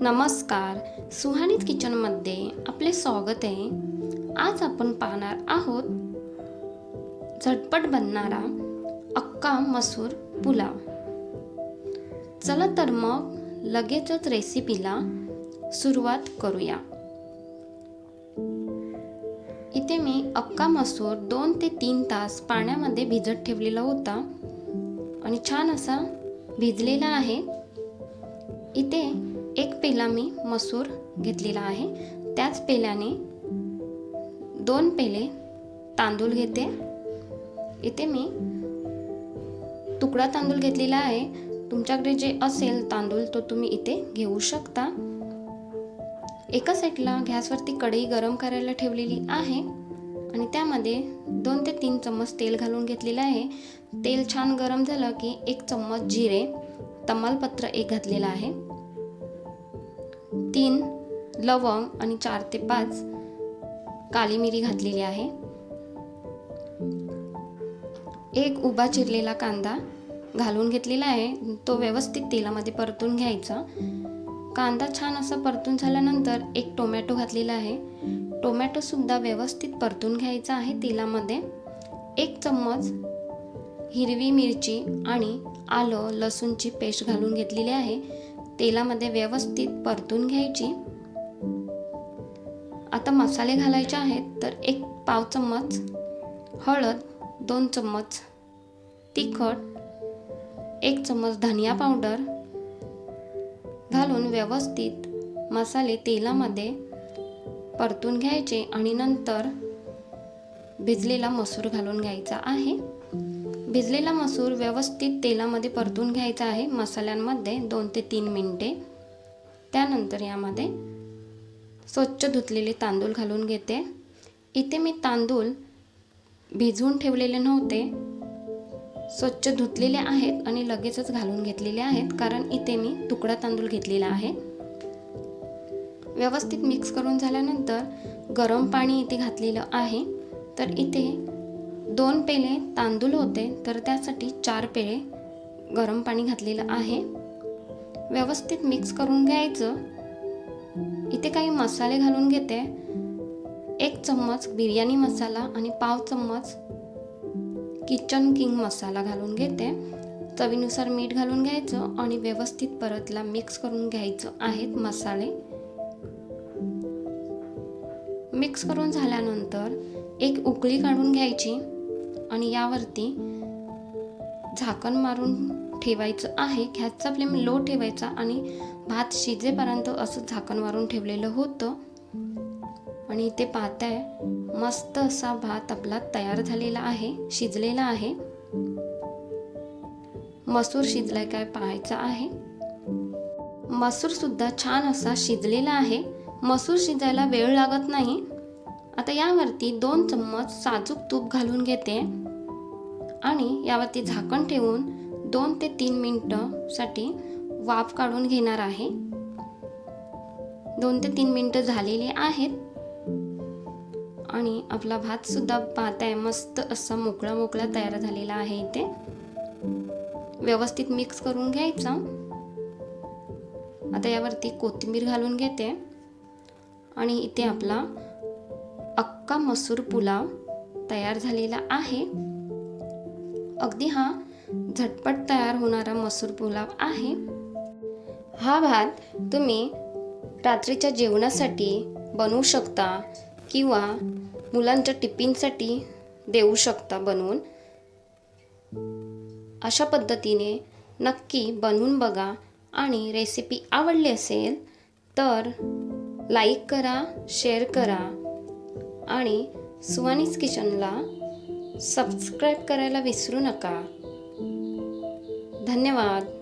नमस्कार. सुहानीत किचनमध्ये आपले स्वागत आहे. आज आपण पाहणार आहोत झटपट बनणारा अक्का मसूर पुलाव. चला तर मग लगेचच रेसिपीला सुरुवात करूया. इथे मी अक्का मसूर दोन ते तीन तास पाण्यामध्ये भिजत ठेवलेला होता आणि छान असा भिजलेला आहे. इथे एक पेला मी मसूर घेतलेला आहे. त्याच पेल्याने दोन पेले तांदूळ घेते. इथे मी तुकडा तांदूळ घेतलेला आहे. तुमच्याकडे जे असेल तांदूळ तो तुम्ही इथे घेऊ शकता. एका साईडला गॅसवरती कढई गरम करायला ठेवलेली आहे आणि त्यामध्ये दोन ते तीन चम्मच तेल घालून घेतलेलं आहे. तेल छान गरम झालं की एक चम्मच जिरे तमालपत्र एक घातलेलं आहे. तीन लवंग आणि चार ते पाच काली मिरी घातलेली आहे. एक उभा चिरलेला कांदा घालून घेतलेला आहे. तो व्यवस्थित तेलामध्ये परतून घ्यायचा. कांदा छान असा परतून झाल्यानंतर एक टोमॅटो घातलेला आहे. टोमॅटोसुद्धा व्यवस्थित परतून घ्यायचा आहे तेलामध्ये. एक चम्मच हिरवी मिरची आणि आलं लसूणची पेस्ट घालून घेतलेली आहे. तेलामध्ये व्यवस्थित परतून घ्यायची. आता मसाले घालायचे आहेत तर एक पाव चम्मच हळद दोन चम्मच तिखट एक चम्मच धनिया पावडर घालून व्यवस्थित मसाले तेलामध्ये परतून घ्यायचे आणि नंतर भिजलेला मसूर घालून घ्यायचा आहे. भिजलेला मसूर व्यवस्थित तेलामध्ये परतून घ्यायचा आहे. मसाल्यांमध्ये दोन ते तीन मिनटे. त्यानंतर यामध्ये स्वच्छ धुतलेले तांदूळ घालून घेते. इथे मी तांदूळ भिजवून ठेवलेले नव्हते. स्वच्छ धुतलेले आहेत आणि लगेचच घालून घेतलेले आहेत कारण इथे मी तुकडा तांदूळ घेतलेला आहे. व्यवस्थित मिक्स करून झाल्यानंतर गरम पाणी इथे घातलेलं आहे. तर इथे दोन पेले तांदूळ होते तर त्यासाठी चार पेले गरम पाणी घातलेलं आहे. व्यवस्थित मिक्स करून घ्यायचं. इथे काही मसाले घालून घेते. एक चम्मच बिर्याणी मसाला आणि पाव चम्मच किचन किंग मसाला घालून घेते. चवीनुसार मीठ घालून घ्यायचं आणि व्यवस्थित परतला मिक्स करून घ्यायचं आहेत मसाले. मिक्स करून झाल्यानंतर एक उकळी काढून घ्यायची. आणि यावरती झाकण मारून ठेवायचं आहे. गॅसचा फ्लेम लो ठेवायचा आणि भात शिजेपर्यंत असं झाकण मारून ठेवलेलं होतं. आणि इथे पाहताय मस्त असा भात आपला तयार झालेला आहे शिजलेला आहे. मसूर शिजलाय काय पाहायचं आहे. मसूर सुद्धा छान असा शिजलेला आहे. मसूर शिजायला वेळ लागत नाही. आता यावरती दोन चम्मच साजूक तूप घालून घेते. आणि यावरती झाकण ठेवून दोन ते तीन मिनटंसाठी वाफ काढून घेणार आहे. दोन ते तीन मिनटं झालेली आहेत. आणि आपला भातसुद्धा पाहत पाहताय मस्त असा मोकळा मोकळा तयार झालेला आहे इथे. व्यवस्थित मिक्स करून घ्यायचा. आता यावरती कोथिंबीर घालून घेते. आणि इथे आपला अक्का मसूर पुलाव तयार झालेला आहे. अगदी हा झटपट तयार होणारा मसूर पुलाव आहे. हा भात तुम्ही रात्रीच्या जेवणासाठी बनवू शकता किंवा मुलांच्या टिफिनसाठी देऊ शकता बनवून. अशा पद्धतीने नक्की बनवून बघा आणि रेसिपी आवडली असेल तर लाईक करा शेअर करा. आणि सुवानीज किचनला सबस्क्राईब करायला विसरू नका. धन्यवाद.